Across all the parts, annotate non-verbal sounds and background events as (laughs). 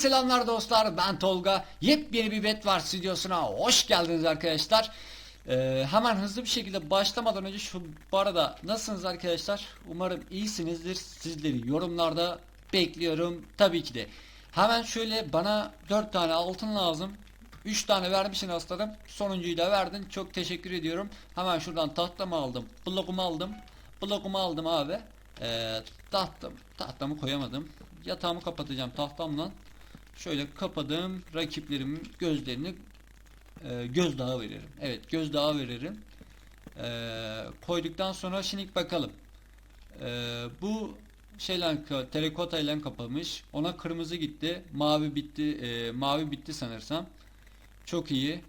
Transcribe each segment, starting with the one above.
Selamlar dostlar. Ben Tolga. Yepyeni bir Bet var stüdyosuna hoş geldiniz arkadaşlar. Ee, hemen hızlı bir şekilde başlamadan önce şu bu arada nasılsınız arkadaşlar? Umarım iyisinizdir. Sizleri yorumlarda bekliyorum tabii ki de. Hemen şöyle bana 4 tane altın lazım. 3 tane vermişsin aslanım. Sonuncuyu da verdin. Çok teşekkür ediyorum. Hemen şuradan tahtamı aldım. Blokumu aldım. Blokumu aldım abi. Ee, tahtam, tahtamı koyamadım. Yatağımı kapatacağım tahtamla. Şöyle kapadım. Rakiplerimin gözlerini e, gözdağı veririm. Evet gözdağı veririm. Ee, koyduktan sonra şimdi bakalım. Ee, bu şeyle terakota ile kapamış. Ona kırmızı gitti. Mavi bitti. e, mavi bitti sanırsam. Çok iyi.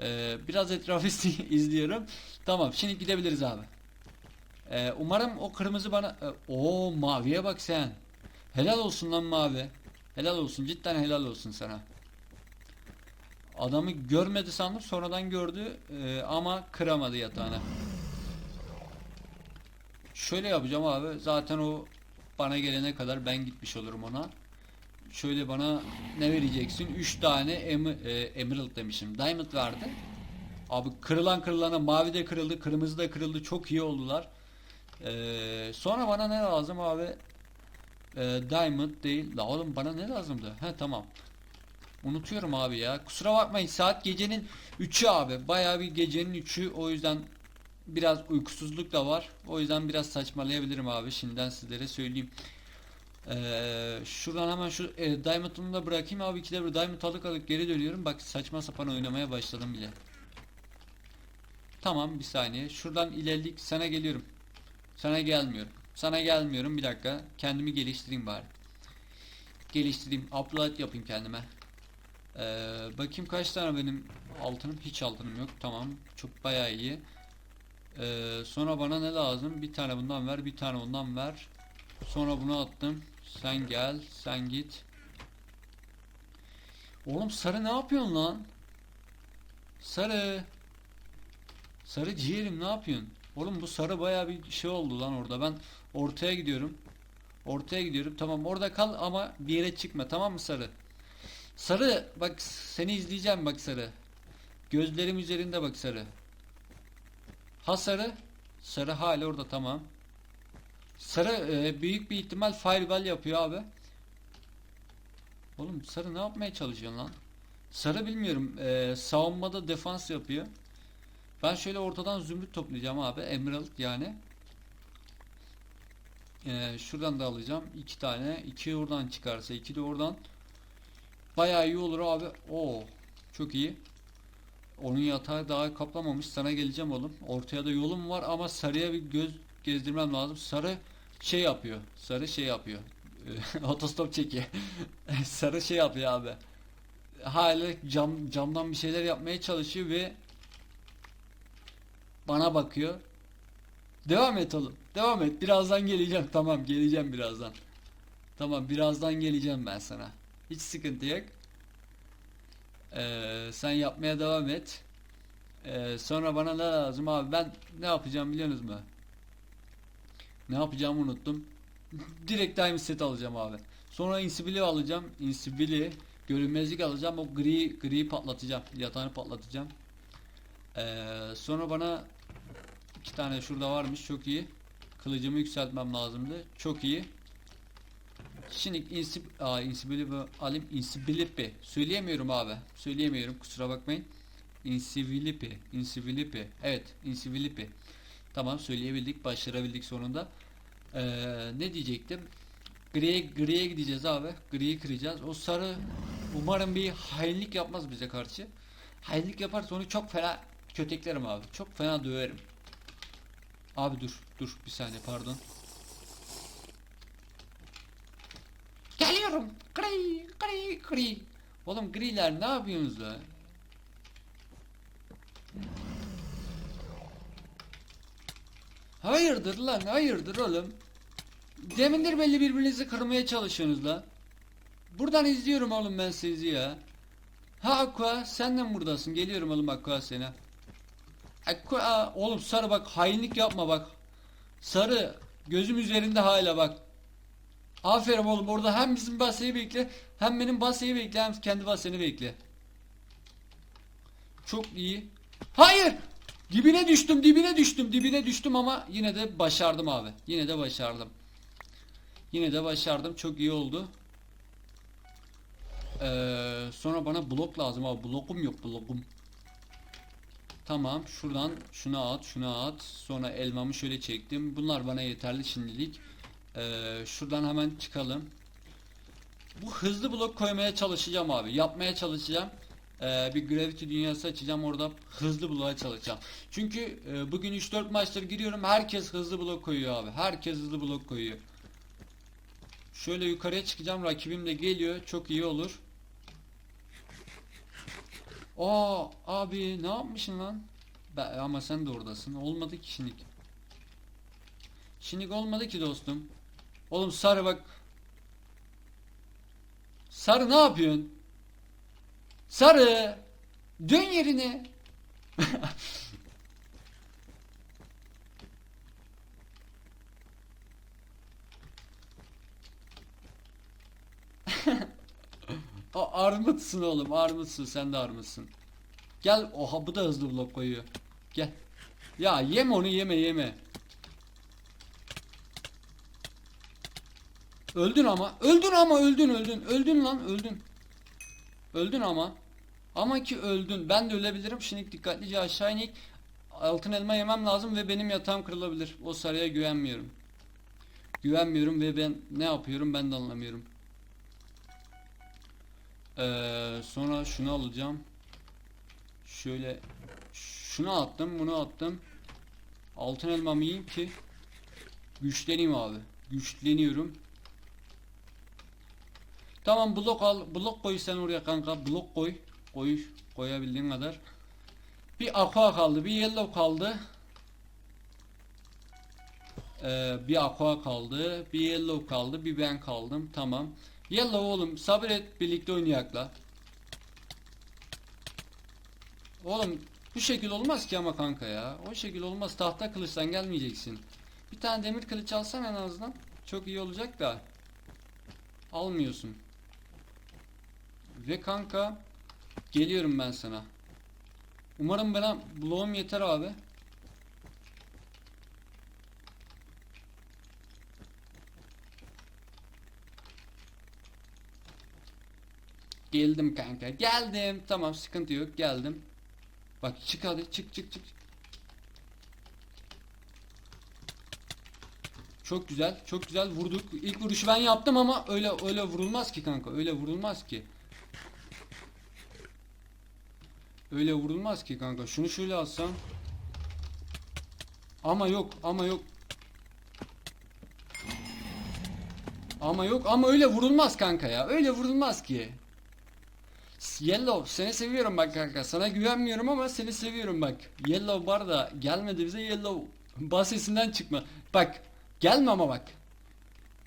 Ee, biraz etrafı (laughs) izliyorum. Tamam şimdi gidebiliriz abi. Ee, umarım o kırmızı bana... Ee, o maviye bak sen. Helal olsun lan mavi. Helal olsun cidden helal olsun sana. Adamı görmedi sandım sonradan gördü ee, ama kıramadı yatağını. Şöyle yapacağım abi zaten o bana gelene kadar ben gitmiş olurum ona. Şöyle bana ne vereceksin? 3 tane em e, emerald demişim. Diamond verdi. Abi kırılan kırılana mavi de kırıldı, kırmızı da kırıldı. Çok iyi oldular. Ee, sonra bana ne lazım abi? Ee, diamond değil. La oğlum bana ne lazımdı? He tamam. Unutuyorum abi ya. Kusura bakmayın saat gecenin 3'ü abi. Bayağı bir gecenin 3'ü. O yüzden biraz uykusuzluk da var. O yüzden biraz saçmalayabilirim abi. Şimdiden sizlere söyleyeyim. Ee, şuradan hemen şu e, Diamond'ımı da bırakayım abi. İkide bir Diamond alıp alıp geri dönüyorum. Bak saçma sapan oynamaya başladım bile. Tamam bir saniye. Şuradan ilerlik sana geliyorum. Sana gelmiyorum. Sana gelmiyorum. Bir dakika. Kendimi geliştireyim bari. Geliştireyim. Upload yapayım kendime. Ee, bakayım kaç tane benim altınım. Hiç altınım yok. Tamam. Çok bayağı iyi. Ee, sonra bana ne lazım? Bir tane bundan ver. Bir tane ondan ver. Sonra bunu attım. Sen gel. Sen git. Oğlum sarı ne yapıyorsun lan? Sarı. Sarı ciğerim ne yapıyorsun? Oğlum bu sarı baya bir şey oldu lan orada. Ben ortaya gidiyorum. Ortaya gidiyorum. Tamam orada kal ama bir yere çıkma. Tamam mı sarı? Sarı bak seni izleyeceğim bak sarı. Gözlerim üzerinde bak sarı. Ha sarı? Sarı hala orada tamam. Sarı e, büyük bir ihtimal fireball yapıyor abi. Oğlum sarı ne yapmaya çalışıyorsun lan? Sarı bilmiyorum. E, savunmada defans yapıyor. Ben şöyle ortadan zümrüt toplayacağım abi. Emerald yani. Ee, şuradan da alacağım. iki tane. iki oradan çıkarsa iki de oradan. Bayağı iyi olur abi. Oo, çok iyi. Onun yatağı daha kaplamamış. Sana geleceğim oğlum. Ortaya da yolum var ama sarıya bir göz gezdirmem lazım. Sarı şey yapıyor. Sarı şey yapıyor. (laughs) Otostop çekiyor. (laughs) Sarı şey yapıyor abi. Hala cam camdan bir şeyler yapmaya çalışıyor ve bana bakıyor. Devam et oğlum. Devam et. Birazdan geleceğim. Tamam geleceğim birazdan. Tamam birazdan geleceğim ben sana. Hiç sıkıntı yok. Ee, sen yapmaya devam et. Ee, sonra bana ne lazım abi? Ben ne yapacağım biliyorsunuz mu? Ne yapacağımı unuttum. (laughs) Direkt diamond set alacağım abi. Sonra insibili alacağım. Insibili görünmezlik alacağım. O gri gri patlatacağım. Yatağını patlatacağım. Ee, sonra bana iki tane şurada varmış çok iyi. Kılıcımı yükseltmem lazımdı. Çok iyi. Şimdi insib Aa, insibili alim insibilipi. Söyleyemiyorum abi. Söyleyemiyorum kusura bakmayın. Insivilipi. Insivilipi. Evet, insivilipi. Tamam söyleyebildik, başarabildik sonunda. Ee, ne diyecektim? Griye, griye gideceğiz abi. Griyi kıracağız. O sarı umarım bir hainlik yapmaz bize karşı. Hainlik yaparsa onu çok fena köteklerim abi. Çok fena döverim. Abi dur. Dur bir saniye pardon. Geliyorum. Gri gri gri. Oğlum griler ne yapıyorsunuz lan? Hayırdır lan hayırdır oğlum. Demindir belli birbirinizi kırmaya çalışıyorsunuz lan. Buradan izliyorum oğlum ben sizi ya. Ha Aqua sen de mi buradasın? Geliyorum oğlum Aqua sene. Aqua oğlum sarı bak hainlik yapma bak. Sarı gözüm üzerinde hala bak. Aferin oğlum orada hem bizim baseyi bekle hem benim baseyi bekle hem kendi baseni bekle. Çok iyi. Hayır! Dibine düştüm dibine düştüm dibine düştüm ama yine de başardım abi. Yine de başardım. Yine de başardım çok iyi oldu. Ee, sonra bana blok lazım abi blokum yok blokum. Tamam şuradan şuna at şuna at. Sonra elmamı şöyle çektim. Bunlar bana yeterli şimdilik. Ee, şuradan hemen çıkalım. Bu hızlı blok koymaya çalışacağım abi. Yapmaya çalışacağım. Ee, bir gravity dünyası açacağım. Orada hızlı bloğa çalışacağım. Çünkü e, bugün 3-4 maçtır giriyorum. Herkes hızlı blok koyuyor abi. Herkes hızlı blok koyuyor. Şöyle yukarıya çıkacağım. Rakibim de geliyor. Çok iyi olur Aa abi ne yapmışsın lan? Be- ama sen de oradasın. Olmadı ki şinik. Şinik olmadı ki dostum. Oğlum sarı bak. Sarı ne yapıyorsun? Sarı. Dön yerine. (laughs) O armutsın oğlum armutsun sen de armutsun. Gel oha bu da hızlı blok koyuyor. Gel. Ya yeme onu yeme yeme. Öldün ama. Öldün ama öldün öldün. Öldün lan öldün. Öldün ama. Ama ki öldün. Ben de ölebilirim. Şimdi dikkatlice aşağı inik. Altın elma yemem lazım ve benim yatağım kırılabilir. O sarıya güvenmiyorum. Güvenmiyorum ve ben ne yapıyorum ben de anlamıyorum. Ee, sonra şunu alacağım. Şöyle şunu attım, bunu attım. Altın elmamı yiyeyim ki güçleneyim abi. Güçleniyorum. Tamam blok al, blok koy sen oraya kanka. Blok koy. Koy, koyabildiğin kadar. Bir aqua kaldı, bir yellow kaldı. Ee, bir aqua kaldı, bir yellow kaldı, bir ben kaldım. Tamam. Yellow oğlum sabret birlikte oynayakla. Oğlum bu şekil olmaz ki ama kanka ya. O şekil olmaz. Tahta kılıçtan gelmeyeceksin. Bir tane demir kılıç alsan en azından. Çok iyi olacak da. Almıyorsun. Ve kanka geliyorum ben sana. Umarım bana bloğum yeter abi. Geldim kanka. Geldim. Tamam sıkıntı yok. Geldim. Bak çık hadi. Çık çık çık. Çok güzel. Çok güzel vurduk. İlk vuruşu ben yaptım ama öyle öyle vurulmaz ki kanka. Öyle vurulmaz ki. Öyle vurulmaz ki kanka. Şunu şöyle alsam. Ama yok. Ama yok. Ama yok. Ama öyle vurulmaz kanka ya. Öyle vurulmaz ki. Yellow seni seviyorum bak kanka. Sana güvenmiyorum ama seni seviyorum bak. Yellow bar da gelmedi bize Yellow basesinden çıkma. Bak gelme ama bak.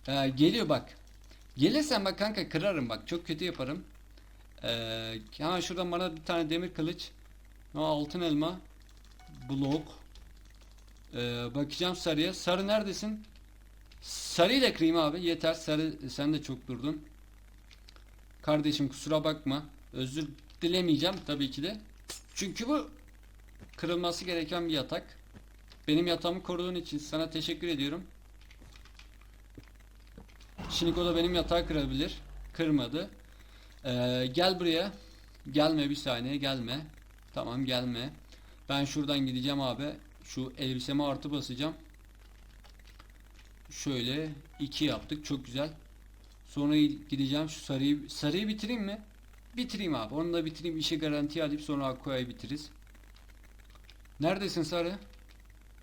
Ee, geliyor bak. Gelirsen bak kanka kırarım bak. Çok kötü yaparım. Ee, hemen şuradan bana bir tane demir kılıç. Ha, altın elma. Blok. Ee, bakacağım sarıya. Sarı neredesin? Sarıyla kırayım abi. Yeter. Sarı sen de çok durdun. Kardeşim kusura bakma. Özür dilemeyeceğim tabii ki de. Çünkü bu kırılması gereken bir yatak. Benim yatağımı koruduğun için sana teşekkür ediyorum. Shiniko da benim yatağı kırabilir. Kırmadı. Ee, gel buraya. Gelme bir saniye gelme. Tamam gelme. Ben şuradan gideceğim abi. Şu elbiseme artı basacağım. Şöyle iki yaptık. Çok güzel. Sonra gideceğim şu sarıyı sarıyı bitireyim mi? Bitireyim abi. Onu da bitireyim. işe garantiye alayım sonra Aqua'yı bitiririz. Neredesin sarı?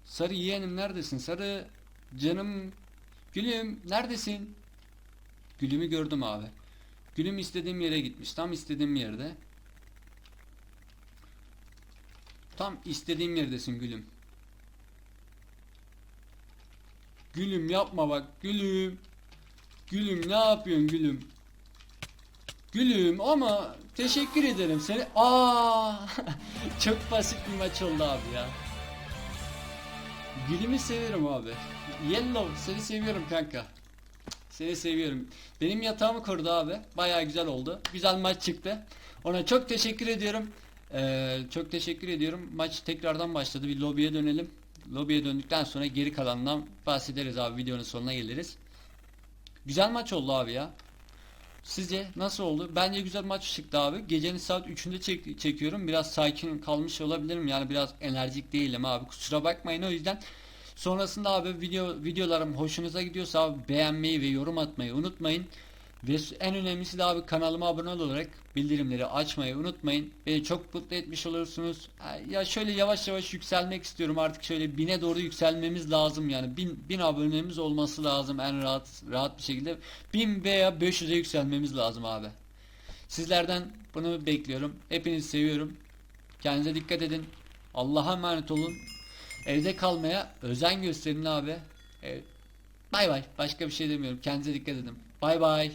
Sarı yeğenim neredesin? Sarı canım gülüm neredesin? Gülümü gördüm abi. Gülüm istediğim yere gitmiş. Tam istediğim yerde. Tam istediğim yerdesin gülüm. Gülüm yapma bak gülüm. Gülüm ne yapıyorsun gülüm? Gülüm ama teşekkür ederim seni. Aa! (laughs) Çok basit bir maç oldu abi ya. Gülümü seviyorum abi. Yellow seni seviyorum kanka. Seni seviyorum. Benim yatağımı kurdu abi. Bayağı güzel oldu. Güzel maç çıktı. Ona çok teşekkür ediyorum. Ee, çok teşekkür ediyorum. Maç tekrardan başladı. Bir lobiye dönelim. Lobiye döndükten sonra geri kalanından bahsederiz abi. Videonun sonuna geliriz. Güzel maç oldu abi ya. Sizce nasıl oldu? Bence güzel maç çıktı abi. Gecenin saat 3'ünde çek- çekiyorum. Biraz sakin kalmış olabilirim. Yani biraz enerjik değilim abi. Kusura bakmayın o yüzden. Sonrasında abi video videolarım hoşunuza gidiyorsa abi beğenmeyi ve yorum atmayı unutmayın. Ve en önemlisi de abi kanalıma abone olarak bildirimleri açmayı unutmayın. Beni çok mutlu etmiş olursunuz. Ya şöyle yavaş yavaş yükselmek istiyorum artık şöyle bine doğru yükselmemiz lazım yani. Bin, bin abonemiz olması lazım en rahat rahat bir şekilde. Bin veya 500'e yükselmemiz lazım abi. Sizlerden bunu bekliyorum. Hepinizi seviyorum. Kendinize dikkat edin. Allah'a emanet olun. Evde kalmaya özen gösterin abi. Evet. Bay bay. Başka bir şey demiyorum. Kendinize dikkat edin. Bay bay.